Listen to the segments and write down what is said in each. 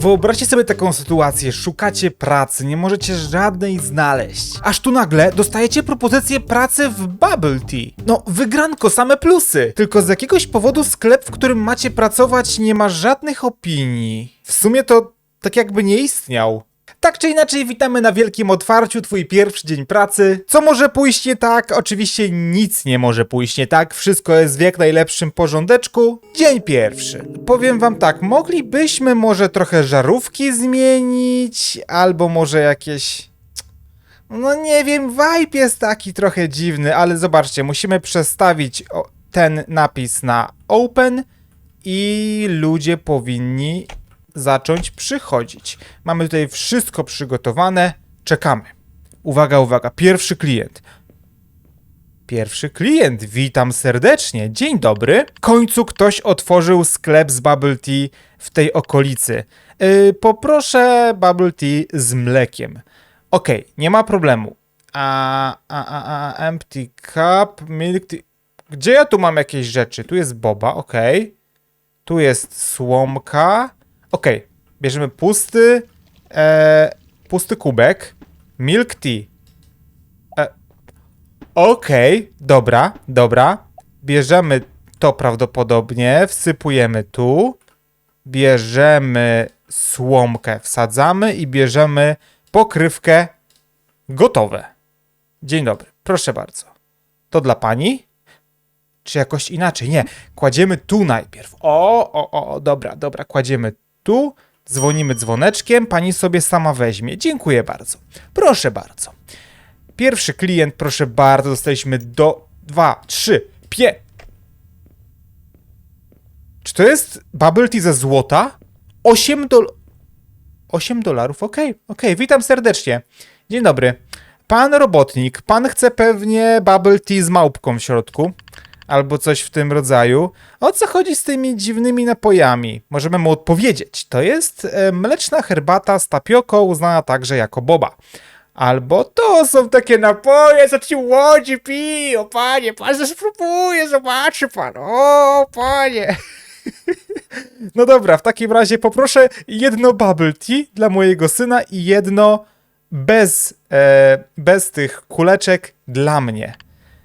Wyobraźcie sobie taką sytuację, szukacie pracy, nie możecie żadnej znaleźć. Aż tu nagle dostajecie propozycję pracy w Bubble Tea. No, wygranko, same plusy. Tylko z jakiegoś powodu sklep, w którym macie pracować, nie ma żadnych opinii. W sumie to tak jakby nie istniał. Tak czy inaczej, witamy na wielkim otwarciu, twój pierwszy dzień pracy. Co może pójść nie tak? Oczywiście nic nie może pójść nie tak, wszystko jest w jak najlepszym porządeczku. Dzień pierwszy. Powiem wam tak, moglibyśmy może trochę żarówki zmienić, albo może jakieś... No nie wiem, vibe jest taki trochę dziwny, ale zobaczcie, musimy przestawić ten napis na open i ludzie powinni zacząć przychodzić. Mamy tutaj wszystko przygotowane, czekamy. Uwaga, uwaga, pierwszy klient. Pierwszy klient, witam serdecznie, dzień dobry. W końcu ktoś otworzył sklep z bubble tea w tej okolicy. Yy, poproszę bubble tea z mlekiem. Okej, nie ma problemu. A, a, a, a, empty cup, milk tea. Gdzie ja tu mam jakieś rzeczy? Tu jest boba, okej. Tu jest słomka. Okej, bierzemy pusty, e, pusty kubek, milk tea. E, Okej, dobra, dobra. Bierzemy to prawdopodobnie, wsypujemy tu, bierzemy słomkę, wsadzamy i bierzemy pokrywkę gotowe. Dzień dobry, proszę bardzo. To dla pani? Czy jakoś inaczej? Nie, kładziemy tu najpierw. O, o, o, dobra, dobra, kładziemy tu, dzwonimy dzwoneczkiem, pani sobie sama weźmie. Dziękuję bardzo. Proszę bardzo. Pierwszy klient, proszę bardzo, dostaliśmy do dwa, trzy, pie. Czy to jest bubble tea ze złota? 8 dol... 8 dolarów, okej, okej, witam serdecznie. Dzień dobry. Pan robotnik, pan chce pewnie bubble tea z małpką w środku albo coś w tym rodzaju. O co chodzi z tymi dziwnymi napojami? Możemy mu odpowiedzieć. To jest e, mleczna herbata z tapioką, uznana także jako boba. Albo to są takie napoje, co ci łodzi piją, panie, pan spróbuje, zobaczy pan, o panie. No dobra, w takim razie poproszę jedno bubble tea dla mojego syna i jedno bez, e, bez tych kuleczek dla mnie.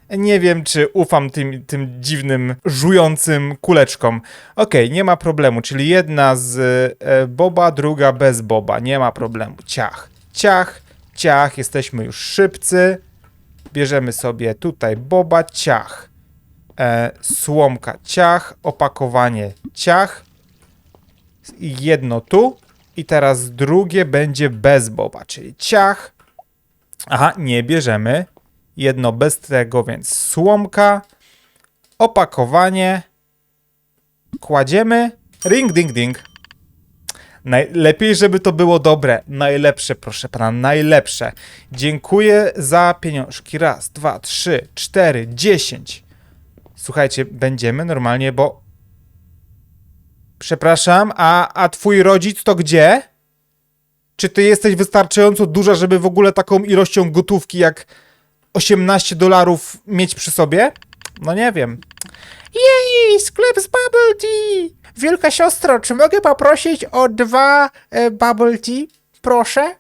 Nie wiem, czy ufam tym, tym dziwnym, żującym kuleczkom. Okej, nie ma problemu, czyli jedna z e, boba, druga bez boba. Nie ma problemu. Ciach, ciach, ciach. Jesteśmy już szybcy. Bierzemy sobie tutaj boba, ciach. E, słomka, ciach. Opakowanie, ciach. Jedno tu. I teraz drugie będzie bez boba, czyli ciach. Aha, nie bierzemy. Jedno bez tego, więc słomka, opakowanie, kładziemy, ring ding ding. Najlepiej, żeby to było dobre. Najlepsze, proszę pana, najlepsze. Dziękuję za pieniążki. Raz, dwa, trzy, cztery, dziesięć. Słuchajcie, będziemy normalnie, bo... Przepraszam, a, a twój rodzic to gdzie? Czy ty jesteś wystarczająco duża, żeby w ogóle taką ilością gotówki jak 18 dolarów mieć przy sobie? No nie wiem. Jej, sklep z bubble tea! Wielka siostro, czy mogę poprosić o dwa e, bubble tea? Proszę.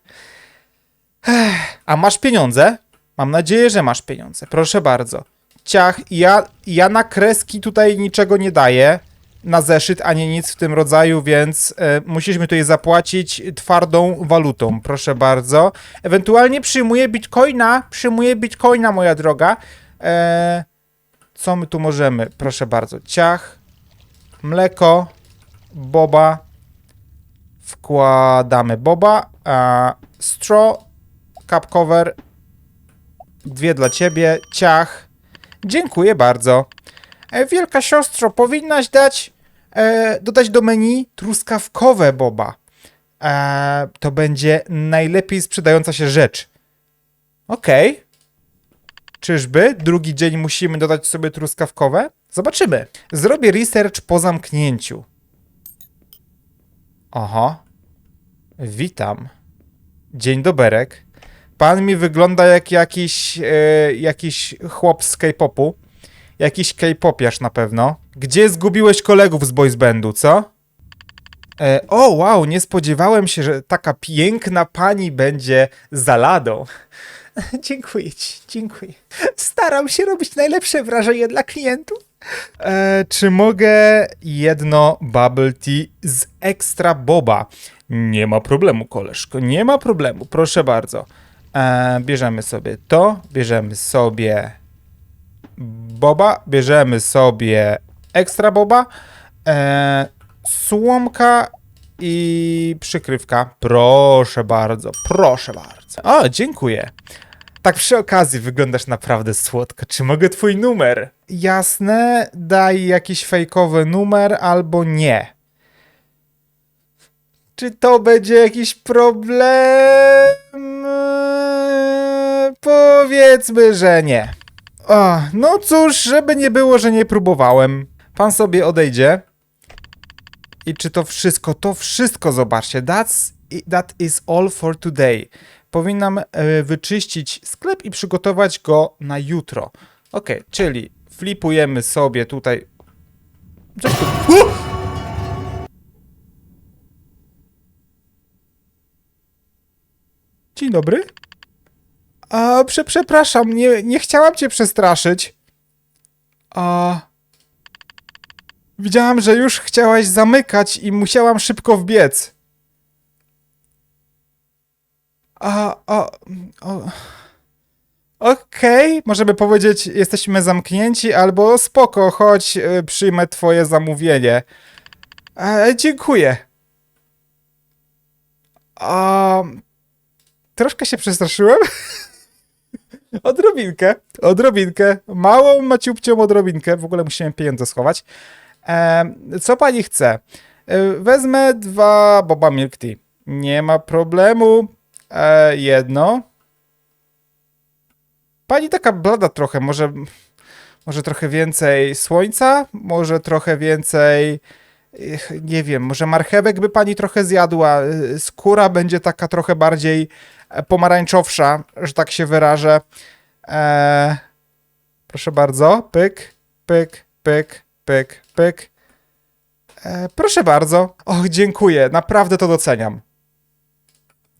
Ech, a masz pieniądze? Mam nadzieję, że masz pieniądze. Proszę bardzo. Ciach, ja, ja na kreski tutaj niczego nie daję. Na zeszyt ani nic w tym rodzaju, więc e, musisz mi tutaj zapłacić twardą walutą. Proszę bardzo. Ewentualnie przyjmuję bitcoina. Przyjmuję bitcoina, moja droga. E, co my tu możemy? Proszę bardzo. Ciach, mleko, boba. Wkładamy boba. A, straw, cup cover. Dwie dla ciebie. Ciach. Dziękuję bardzo. E, wielka siostro, powinnaś dać, e, dodać do menu truskawkowe boba. E, to będzie najlepiej sprzedająca się rzecz. Okej. Czyżby? Drugi dzień musimy dodać sobie truskawkowe? Zobaczymy. Zrobię research po zamknięciu. Oho. Witam. Dzień doberek. Pan mi wygląda jak jakiś, e, jakiś chłop z K-popu. Jakiś K-popiarz na pewno. Gdzie zgubiłeś kolegów z boys bandu, co? E, o, wow, nie spodziewałem się, że taka piękna pani będzie za ladą. dziękuję ci, dziękuję. Staram się robić najlepsze wrażenie dla klientów. E, czy mogę jedno bubble tea z ekstra boba? Nie ma problemu, koleżko, nie ma problemu, proszę bardzo. E, bierzemy sobie to, bierzemy sobie boba, bierzemy sobie ekstra boba, e, słomka i przykrywka. Proszę bardzo, proszę bardzo. O, dziękuję. Tak przy okazji wyglądasz naprawdę słodko. Czy mogę twój numer? Jasne, daj jakiś fejkowy numer albo nie. Czy to będzie jakiś problem? Powiedzmy, że nie. O, no cóż, żeby nie było, że nie próbowałem. Pan sobie odejdzie. I czy to wszystko? To wszystko, zobaczcie. That's, that is all for today. Powinnam e, wyczyścić sklep i przygotować go na jutro. Ok, czyli flipujemy sobie tutaj. Dzień dobry. A, prze, przepraszam, nie, nie chciałam cię przestraszyć. A. Widziałam, że już chciałaś zamykać i musiałam szybko wbiec. A, a, o. Okej, możemy powiedzieć, jesteśmy zamknięci, albo spoko, chodź, y, przyjmę twoje zamówienie. E, dziękuję. A, troszkę się przestraszyłem. odrobinkę, odrobinkę, małą maciupcią odrobinkę, w ogóle musimy pieniądze schować. E, co pani chce? E, wezmę dwa boba milk tea. Nie ma problemu. E, jedno. Pani taka blada trochę, może, może trochę więcej słońca, może trochę więcej, nie wiem, może marchewek by pani trochę zjadła, skóra będzie taka trochę bardziej pomarańczowsza, że tak się wyrażę. E, proszę bardzo, pyk, pyk, pyk, pyk, pyk. E, proszę bardzo. Och, dziękuję, naprawdę to doceniam.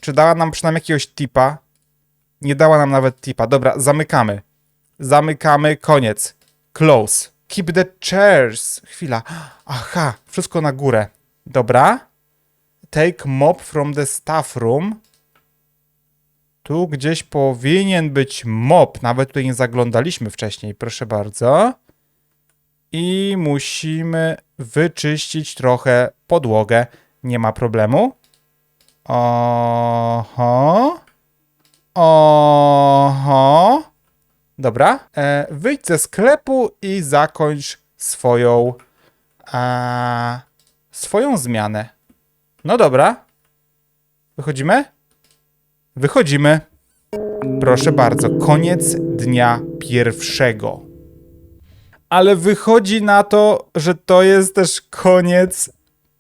Czy dała nam przynajmniej jakiegoś tipa? Nie dała nam nawet tipa. Dobra, zamykamy. Zamykamy, koniec. Close. Keep the chairs. Chwila. Aha, wszystko na górę. Dobra. Take mop from the staff room. Tu gdzieś powinien być mop. Nawet tutaj nie zaglądaliśmy wcześniej. Proszę bardzo. I musimy wyczyścić trochę podłogę. Nie ma problemu. Oho. Oho. Dobra. E, wyjdź ze sklepu i zakończ swoją a, swoją zmianę. No dobra. Wychodzimy? Wychodzimy. Proszę bardzo, koniec dnia pierwszego. Ale wychodzi na to, że to jest też koniec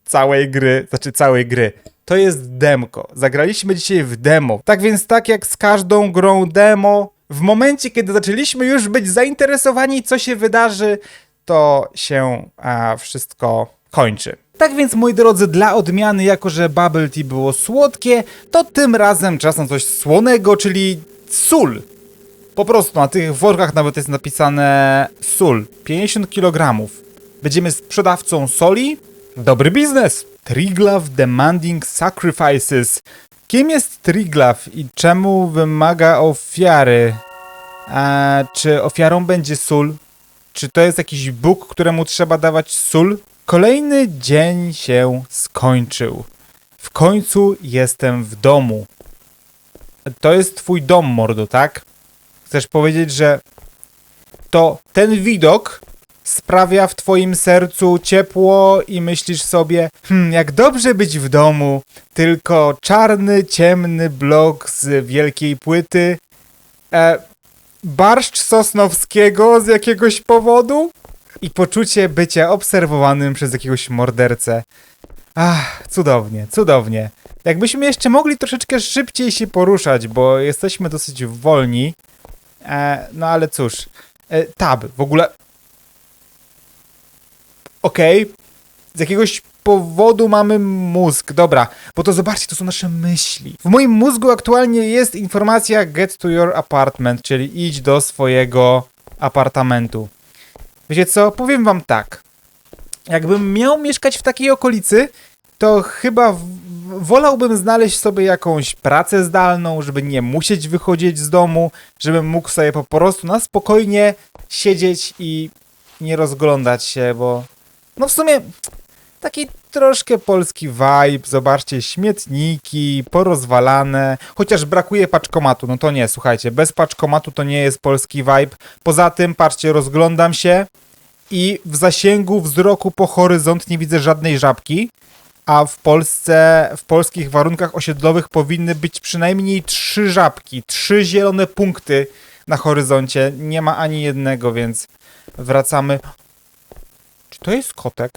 całej gry, znaczy całej gry. To jest demko. Zagraliśmy dzisiaj w demo. Tak więc, tak jak z każdą grą demo, w momencie, kiedy zaczęliśmy już być zainteresowani, co się wydarzy, to się a, wszystko kończy. Tak więc, moi drodzy, dla odmiany, jako że bubble tea było słodkie, to tym razem czas na coś słonego, czyli sól. Po prostu na tych workach nawet jest napisane sól. 50 kg. Będziemy sprzedawcą soli. Dobry biznes. Triglav Demanding Sacrifices. Kim jest Triglav i czemu wymaga ofiary? A czy ofiarą będzie sól? Czy to jest jakiś Bóg, któremu trzeba dawać sól? Kolejny dzień się skończył. W końcu jestem w domu. To jest twój dom, mordo, tak? Chcesz powiedzieć, że to ten widok sprawia w twoim sercu ciepło i myślisz sobie, hmm, jak dobrze być w domu, tylko czarny, ciemny blok z wielkiej płyty, e, barszcz sosnowskiego z jakiegoś powodu i poczucie bycia obserwowanym przez jakiegoś mordercę. Ach, cudownie, cudownie. Jakbyśmy jeszcze mogli troszeczkę szybciej się poruszać, bo jesteśmy dosyć wolni. E, no ale cóż. E, tab, w ogóle. Okej. Z jakiegoś powodu mamy mózg. Dobra, bo to zobaczcie, to są nasze myśli. W moim mózgu aktualnie jest informacja get to your apartment, czyli idź do swojego apartamentu. Wiecie co? Powiem wam tak. Jakbym miał mieszkać w takiej okolicy, to chyba wolałbym znaleźć sobie jakąś pracę zdalną, żeby nie musieć wychodzić z domu, żebym mógł sobie po prostu na spokojnie siedzieć i nie rozglądać się, bo no w sumie taki troszkę polski vibe, zobaczcie, śmietniki, porozwalane, chociaż brakuje paczkomatu, no to nie, słuchajcie, bez paczkomatu to nie jest polski vibe. Poza tym, patrzcie, rozglądam się i w zasięgu wzroku po horyzont nie widzę żadnej żabki, a w Polsce, w polskich warunkach osiedlowych powinny być przynajmniej trzy żabki, trzy zielone punkty na horyzoncie. Nie ma ani jednego, więc wracamy. Czy to jest kotek?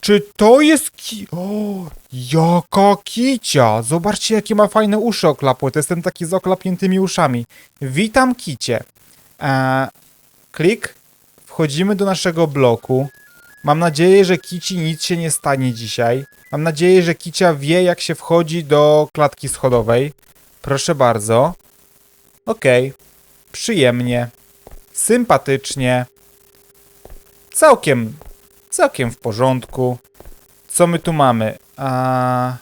Czy to jest ki... O, jaka kicia! Zobaczcie, jakie ma fajne uszy oklapłe. To jestem taki z oklapniętymi uszami. Witam, kicie. Eee, klik. Wchodzimy do naszego bloku. Mam nadzieję, że Kici nic się nie stanie dzisiaj. Mam nadzieję, że Kicia wie, jak się wchodzi do klatki schodowej. Proszę bardzo. Okej. Okay. Przyjemnie. Sympatycznie. Całkiem, całkiem w porządku. Co my tu mamy? A...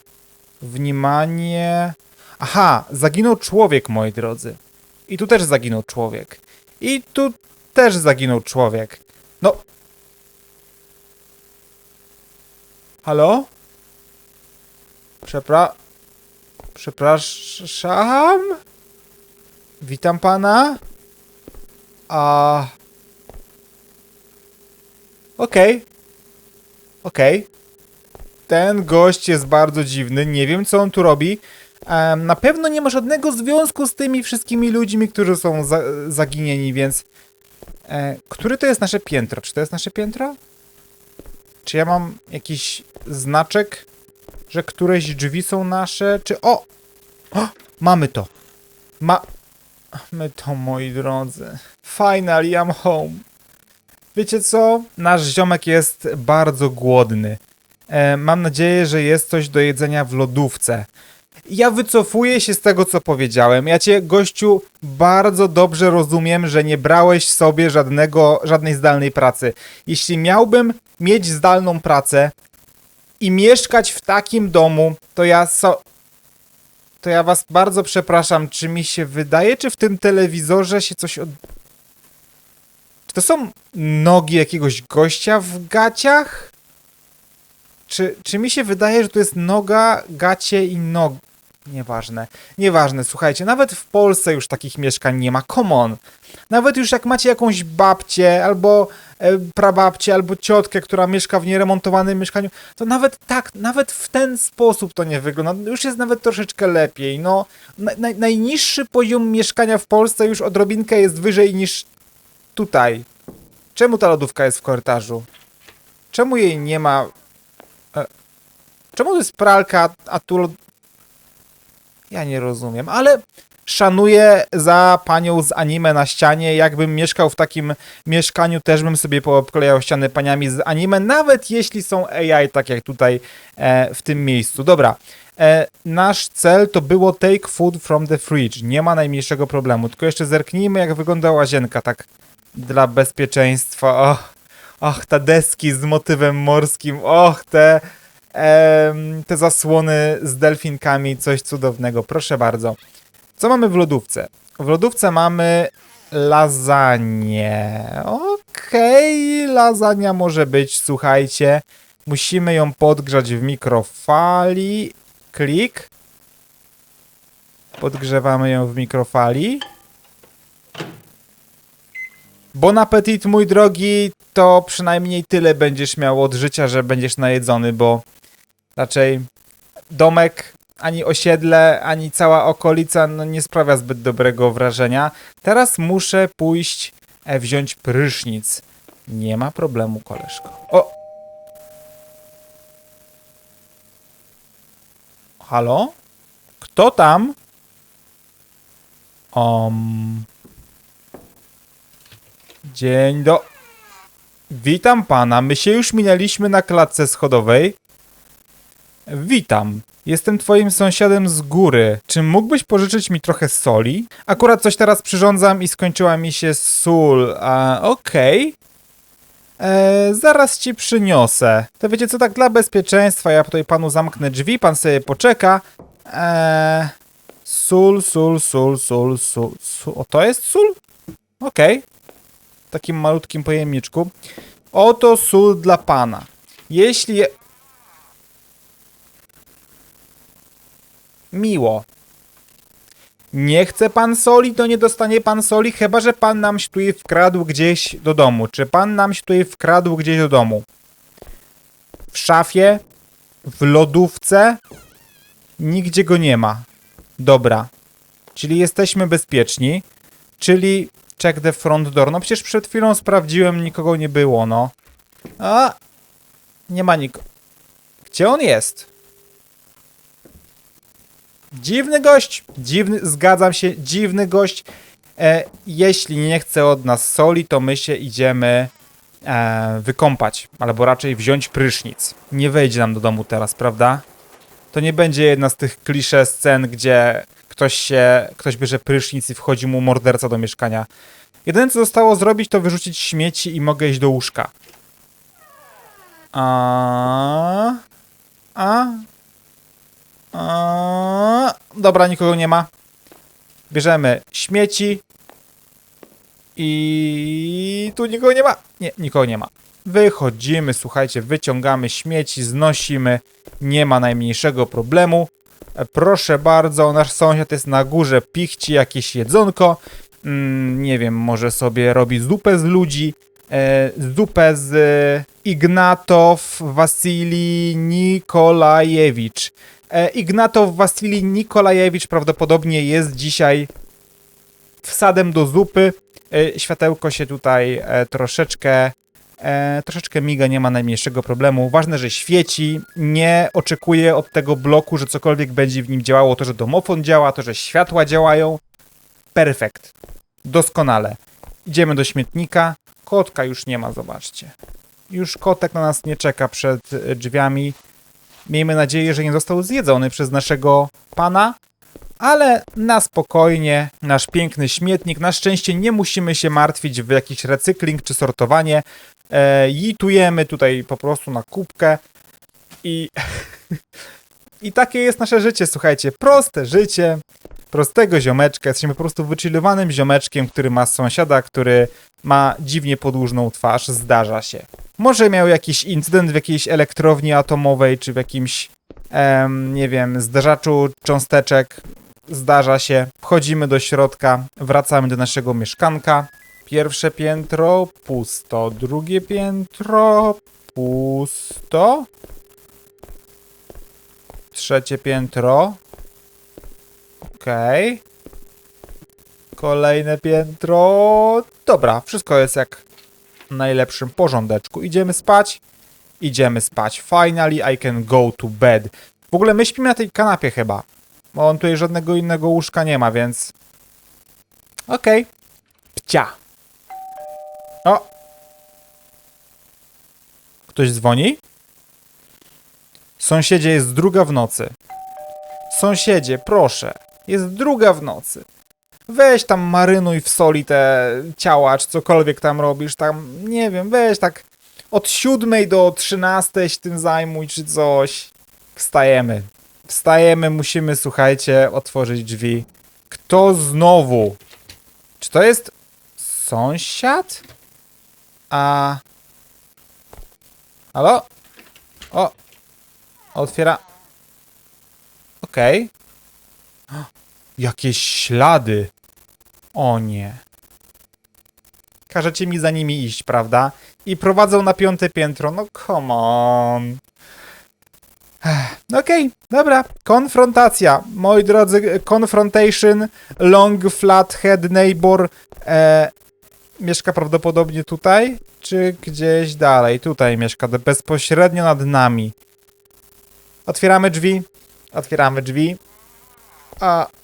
Wnimanie... Aha, zaginął człowiek, moi drodzy. I tu też zaginął człowiek. I tu też zaginął człowiek. No, Halo? Przepra... Przepraszam? Witam pana? A... Okej. Okej. Ten gość jest bardzo dziwny. Nie wiem, co on tu robi. Em, na pewno nie ma żadnego związku z tymi wszystkimi ludźmi, którzy są za zaginieni, więc... E, który to jest nasze piętro? Czy to jest nasze piętro? Czy ja mam jakiś znaczek, że któreś drzwi są nasze? Czy... O! o mamy to. Ma... My to, moi drodzy. Finally, I'm home. Wiecie co? Nasz ziomek jest bardzo głodny. E, mam nadzieję, że jest coś do jedzenia w lodówce. Ja wycofuję się z tego, co powiedziałem. Ja cię, gościu, bardzo dobrze rozumiem, że nie brałeś sobie żadnego, żadnej zdalnej pracy. Jeśli miałbym mieć zdalną pracę i mieszkać w takim domu, to ja so... To ja was bardzo przepraszam, czy mi się wydaje, czy w tym telewizorze się coś od... Czy to są nogi jakiegoś gościa w gaciach? Czy, czy mi się wydaje, że to jest noga, gacie i nog... Nieważne. Nieważne, słuchajcie, nawet w Polsce już takich mieszkań nie ma. Come on. Nawet już jak macie jakąś babcię, albo e, prababcię, albo ciotkę, która mieszka w nieremontowanym mieszkaniu, to nawet tak, nawet w ten sposób to nie wygląda. Już jest nawet troszeczkę lepiej. No, na, naj- najniższy poziom mieszkania w Polsce już odrobinkę jest wyżej niż tutaj. Czemu ta lodówka jest w korytarzu? Czemu jej nie ma? E, czemu to jest pralka, a tu. Ja nie rozumiem, ale szanuję za panią z anime na ścianie. Jakbym mieszkał w takim mieszkaniu, też bym sobie poobklejał ściany paniami z anime, nawet jeśli są AI, tak jak tutaj e, w tym miejscu. Dobra. E, nasz cel to było take food from the fridge. Nie ma najmniejszego problemu. Tylko jeszcze zerknijmy, jak wygląda łazienka, tak dla bezpieczeństwa. Och, och te deski z motywem morskim. Och, te, te zasłony z delfinkami. Coś cudownego. Proszę bardzo. Co mamy w lodówce? W lodówce mamy lasagne. Okej, lasagna może być, słuchajcie. Musimy ją podgrzać w mikrofali. Klik. Podgrzewamy ją w mikrofali. Bon appetit, mój drogi, to przynajmniej tyle będziesz miał od życia, że będziesz najedzony, bo raczej domek, ani osiedle, ani cała okolica no, nie sprawia zbyt dobrego wrażenia. Teraz muszę pójść e, wziąć prysznic. Nie ma problemu, koleżko. O! Halo? Kto tam? Um. Dzień do... Witam pana. My się już minęliśmy na klatce schodowej. Witam. Jestem twoim sąsiadem z góry. Czy mógłbyś pożyczyć mi trochę soli? Akurat coś teraz przyrządzam i skończyła mi się sól. A, okej. Eee, zaraz ci przyniosę. To wiecie co, tak dla bezpieczeństwa, ja tutaj panu zamknę drzwi, pan sobie poczeka. Eee, sól, sól, sól, sól, sól, sól. O, to jest sól? Okej. W takim malutkim pojemniczku. Oto sól dla pana. Jeśli... je- Miło. Nie chce pan soli, to nie dostanie pan soli, chyba że pan nam się tutaj wkradł gdzieś do domu. Czy pan nam się tutaj wkradł gdzieś do domu? W szafie? W lodówce? Nigdzie go nie ma. Dobra. Czyli jesteśmy bezpieczni. Czyli check the front door. No przecież przed chwilą sprawdziłem, nikogo nie było, no. A! Nie ma nikogo. Gdzie on jest? Dziwny gość, dziwny, zgadzam się, dziwny gość. E, jeśli nie chce od nas soli, to my się idziemy e, wykąpać, albo raczej wziąć prysznic. Nie wejdzie nam do domu teraz, prawda? To nie będzie jedna z tych klisze scen, gdzie ktoś się, ktoś bierze prysznic i wchodzi mu morderca do mieszkania. Jedyne co zostało zrobić, to wyrzucić śmieci i mogę iść do łóżka. A, a, a, dobra, nikogo nie ma. Bierzemy śmieci. I tu nikogo nie ma. Nie, nikogo nie ma. Wychodzimy, słuchajcie, wyciągamy śmieci, znosimy. Nie ma najmniejszego problemu. E, Proszę bardzo, nasz sąsiad jest na górze, pichci jakieś jedzonko. Mm, nie wiem, może sobie robi zupę z ludzi. E, zupę z e, Ignatow Wasili Nikolajewicz. E, Ignatow Wasili Nikolajewicz prawdopodobnie jest dzisiaj wsadem do zupy. Światełko się tutaj troszeczkę troszeczkę miga, nie ma najmniejszego problemu. Ważne, że świeci, nie oczekuje od tego bloku, że cokolwiek będzie w nim działało, to, że domofon działa, to, że światła działają. Perfekt. Doskonale. Idziemy do śmietnika. Kotka już nie ma, zobaczcie. Już kotek na nas nie czeka przed drzwiami. Miejmy nadzieję, że nie został zjedzony przez naszego pana, ale na spokojnie, nasz piękny śmietnik. Na szczęście nie musimy się martwić w jakiś recykling czy sortowanie. E, jitujemy tutaj po prostu na kubkę i, i takie jest nasze życie, słuchajcie. Proste życie, prostego ziomeczka. Jesteśmy po prostu wychillowanym ziomeczkiem, który ma sąsiada, który ma dziwnie podłużną twarz. Zdarza się. Może miał jakiś incydent w jakiejś elektrowni atomowej, czy w jakimś, em, nie wiem, zderzaczu cząsteczek. Zdarza się. Wchodzimy do środka, wracamy do naszego mieszkanka. Pierwsze piętro pusto, drugie piętro pusto. Trzecie piętro. Okej. Kolejne piętro. Dobra, wszystko jest jak w najlepszym porządeczku. Idziemy spać. Idziemy spać. Finally I can go to bed. W ogóle my śpimy na tej kanapie chyba. Bo on tutaj żadnego innego łóżka nie ma, więc... Okej. Pcia. O! Ktoś dzwoni? Sąsiedzie, jest druga w nocy. Sąsiedzie, proszę. Jest druga w nocy. Weź tam marynuj w soli te ciała, czy cokolwiek tam robisz, tam, nie wiem, weź tak od siódmej do trzynastej się tym zajmuj, czy coś. Wstajemy. Wstajemy, musimy, słuchajcie, otworzyć drzwi. Kto znowu? Czy to jest sąsiad? A. Halo? O! Otwiera. Okej. Jakieś ślady. O nie. Każecie mi za nimi iść, prawda? I prowadzą na piąte piętro. No come on. Ech, Okej, dobra. Konfrontacja. Moi drodzy, confrontation. Long flathead neighbor. E, mieszka prawdopodobnie tutaj, czy gdzieś dalej? Tutaj mieszka, bezpośrednio nad nami. Otwieramy drzwi. Otwieramy drzwi. A.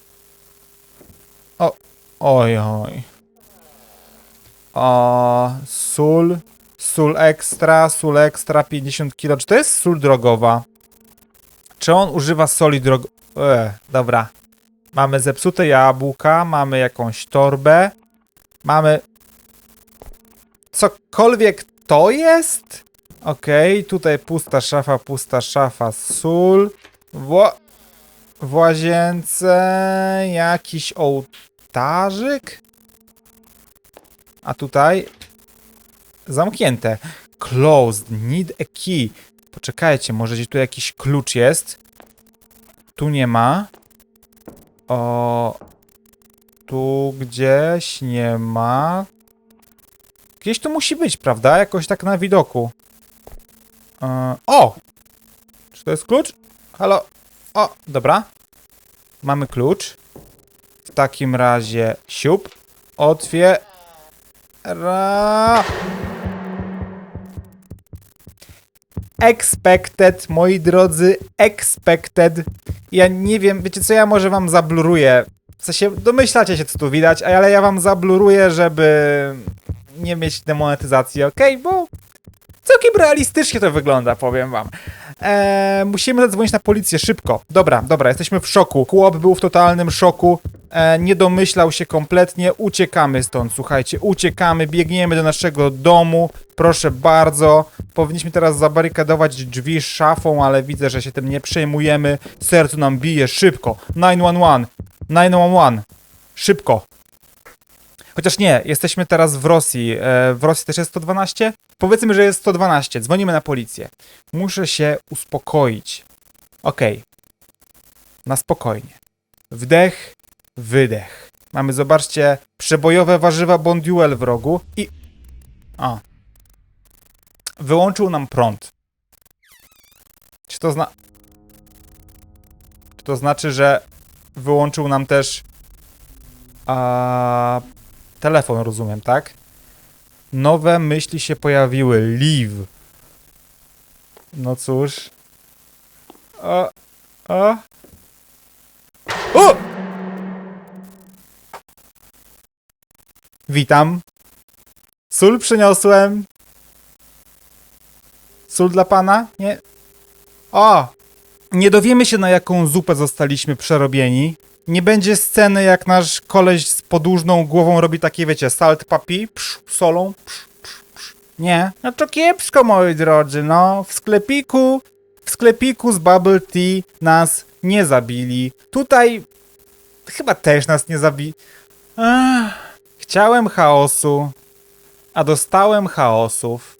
O. Oj, oj. O. Sól. Sól ekstra, sól ekstra 50 kg. Czy to jest sól drogowa? Czy on używa soli drogo... E, dobra. Mamy zepsute jabłka, mamy jakąś torbę, mamy... Cokolwiek to jest? Okej, tutaj pusta szafa, pusta szafa, sól. W łazience jakiś ołtarzyk? A tutaj zamknięte. Closed, need a key. Poczekajcie, może gdzieś tu jakiś klucz jest. Tu nie ma. O. Tu gdzieś nie ma. Gdzieś tu musi być, prawda? Jakoś tak na widoku. E, o! Czy to jest klucz? Halo? O, dobra. Mamy klucz. W takim razie siup. Otwiera. Expected, moi drodzy, expected. Ja nie wiem, wiecie co, ja może wam zabluruję. W sensie, domyślacie się, co tu widać, ale ja wam zabluruję, żeby nie mieć demonetyzacji, ok? Bo całkiem realistycznie to wygląda, powiem wam. Eee, musimy zadzwonić na policję szybko. Dobra, dobra, jesteśmy w szoku. Chłop był w totalnym szoku. E, nie domyślał się kompletnie. Uciekamy stąd, słuchajcie, uciekamy, biegniemy do naszego domu. Proszę bardzo. Powinniśmy teraz zabarykadować drzwi szafą, ale widzę, że się tym nie przejmujemy. Sercu nam bije szybko. 911. 911. Szybko. Chociaż nie, jesteśmy teraz w Rosji. E, w Rosji też jest 112? Powiedzmy, że jest 112. Dzwonimy na policję. Muszę się uspokoić. Okej. Na spokojnie. Wdech, wydech. Mamy, zobaczcie, przebojowe warzywa Bonduel w rogu i... A. Wyłączył nam prąd. Czy to zna... Czy to znaczy, że wyłączył nam też... A... Telefon, rozumiem, tak? Nowe myśli się pojawiły. Leave. No cóż. O. O. O! Witam. Sól przyniosłem. Sól dla pana? Nie. O! Nie dowiemy się, na jaką zupę zostaliśmy przerobieni. Nie będzie sceny, jak nasz koleś z podłużną głową robi takie, wiecie, salt papi, psz, solą, psz, psz, psz. Nie. No to kiepsko, moi drodzy, no. W sklepiku, w sklepiku z bubble tea nas nie zabili. Tutaj chyba też nas nie zabili. Chciałem chaosu, a dostałem chaosów.